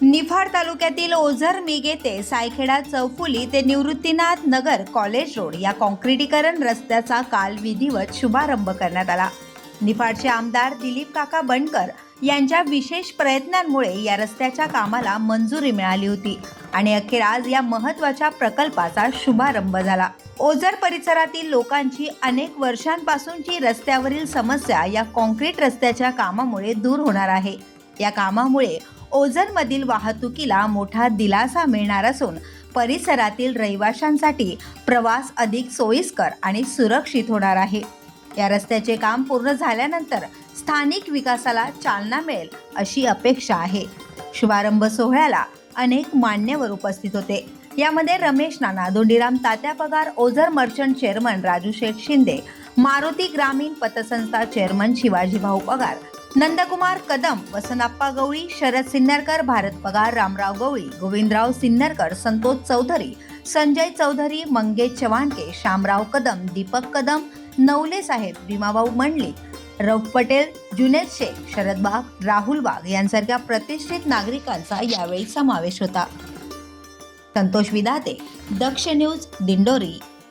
निफाड तालुक्यातील ओझर मिगे ते सायखेडा चौफुली ते निवृत्तीनाथ नगर कॉलेज रोड या काँक्रिटीकरण रस्त्याचा काल विधिवत शुभारंभ करण्यात आला. निफाडचे आमदार दिलीप काका बनकर यांच्या विशेष प्रयत्नांमुळे या रस्त्याच्या कामाला मंजुरी मिळाली होती आणि अखेर आज या महत्त्वाच्या प्रकल्पाचा शुभारंभ झाला. ओझर परिसरातील लोकांची अनेक वर्षांपासूनची रस्त्यावरील समस्या या कॉन्क्रीट रस्त्याच्या कामामुळे दूर होणार आहे. या कामामुळे ओझरमधील वाहतुकीला मोठा दिलासा मिळणार असून परिसरातील रहिवाशांसाठी प्रवास अधिक सोयीस्कर आणि सुरक्षित होणार आहे. या रस्त्याचे काम पूर्ण झाल्यानंतर स्थानिक विकासाला चालना मिळेल अशी अपेक्षा आहे. शुभारंभ सोहळ्याला अनेक मान्यवर उपस्थित होते. यामध्ये Ramesh Nana Dhondiram Tatya Pagar Ozar merchant chairman Raju Sheth Shinde Maruti Gramin Patsanstha chairman Shivaji भाऊ पगार नंदकुमार कदम वसनाप्पा गवळी शरद सिन्नरकर भारत पगार रामराव गवळी गोविंदराव सिन्नरकर संतोष चौधरी संजय चौधरी मंगेश चव्हाणके शामराव कदम दीपक कदम नवले साहेब भीमाभाऊ मंडली रौफ पटेल जुनेद शेख शरद बाग राहुल बाग यांसारख्या प्रतिष्ठित नागरिकांचा यावेळी समावेश होता. संतोष विधाते दक्ष न्यूज दिंडोरी.